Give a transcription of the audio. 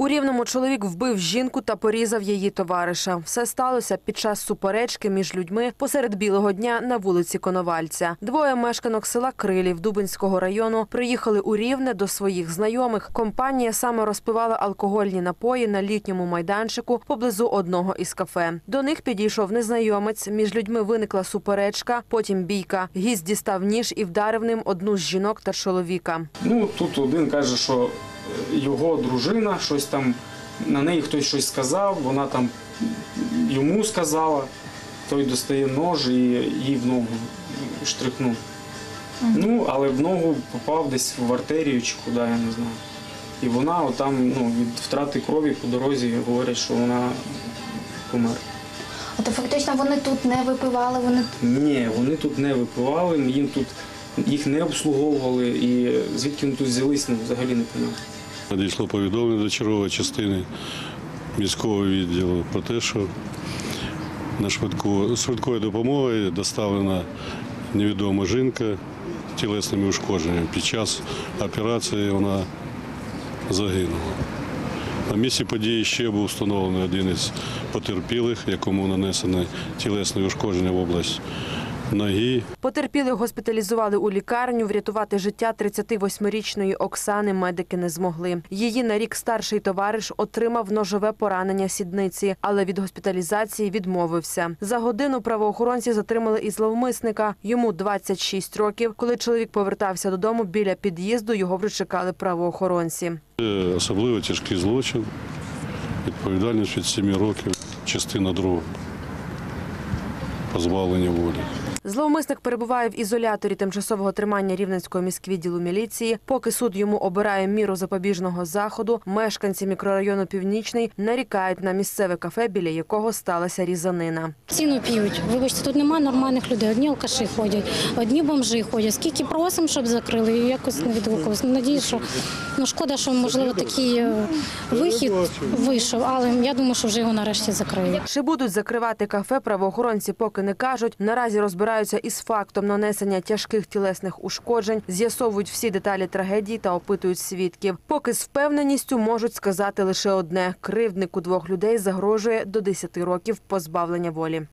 У рівному чоловік вбив жінку та порізав її товариша. Все сталося під час суперечки між людьми посеред білого дня на вулиці Коновальця. Двоє мешканок села Крилів Дубинського району приїхали у Рівне до своїх знайомих. Компанія саме розпивала алкогольні напої на літньому майданчику поблизу одного із кафе. До них підійшов незнайомець. Між людьми виникла суперечка, потім бійка. Гість дістав ніж і вдарив ним одну з жінок та чоловіка. Ну тут один каже, що його дружина щось там, на неї хтось щось сказав, вона там йому сказала, той достає нож і їй в ногу штрихнув. Ну, але в ногу попав десь в артерію чи куди, я не знаю. І вона отам ну, від втрати крові по дорозі говорять, що вона померла. Тобто фактично вони тут не випивали, вони Ні, вони тут не випивали, їм тут їх не обслуговували, і звідки вони тут взялись, ну, взагалі не понятно. Надійшло повідомлення до чергової частини міського відділу про те, що на швидку швидкою допомогою доставлена невідома жінка тілесними ушкодженнями. Під час операції вона загинула. На місці події ще був встановлений один із потерпілих, якому нанесені тілесні ушкодження в область ноги, Потерпілих госпіталізували у лікарню. Врятувати життя 38-річної Оксани медики не змогли. Її на рік старший товариш отримав ножове поранення сідниці, але від госпіталізації відмовився. За годину правоохоронці затримали і зловмисника. Йому 26 років. Коли чоловік повертався додому, біля під'їзду його вже чекали правоохоронці. Особливо тяжкий злочин, відповідальність від 7 років, частина друга. Позбавлення волі. Зловмисник перебуває в ізоляторі тимчасового тримання Рівненського міськвідділу міліції. Поки суд йому обирає міру запобіжного заходу, мешканці мікрорайону Північний нарікають на місцеве кафе, біля якого сталася різанина. Ціну п'ють. Вибачте, тут немає нормальних людей. Одні алкаші ходять, одні бомжі ходять. Скільки просимо, щоб закрили, і якось не відгукувалися. Надію, що ну шкода, що можливо такий е, вихід вийшов, але я думаю, що вже його нарешті закриють. Чи будуть закривати кафе, правоохоронці поки не кажуть. Наразі розбираються із фактом нанесення тяжких тілесних ушкоджень, з'ясовують всі деталі трагедії та опитують свідків. Поки з впевненістю можуть сказати лише одне: кривднику двох людей загрожує до 10 років позбавлення волі.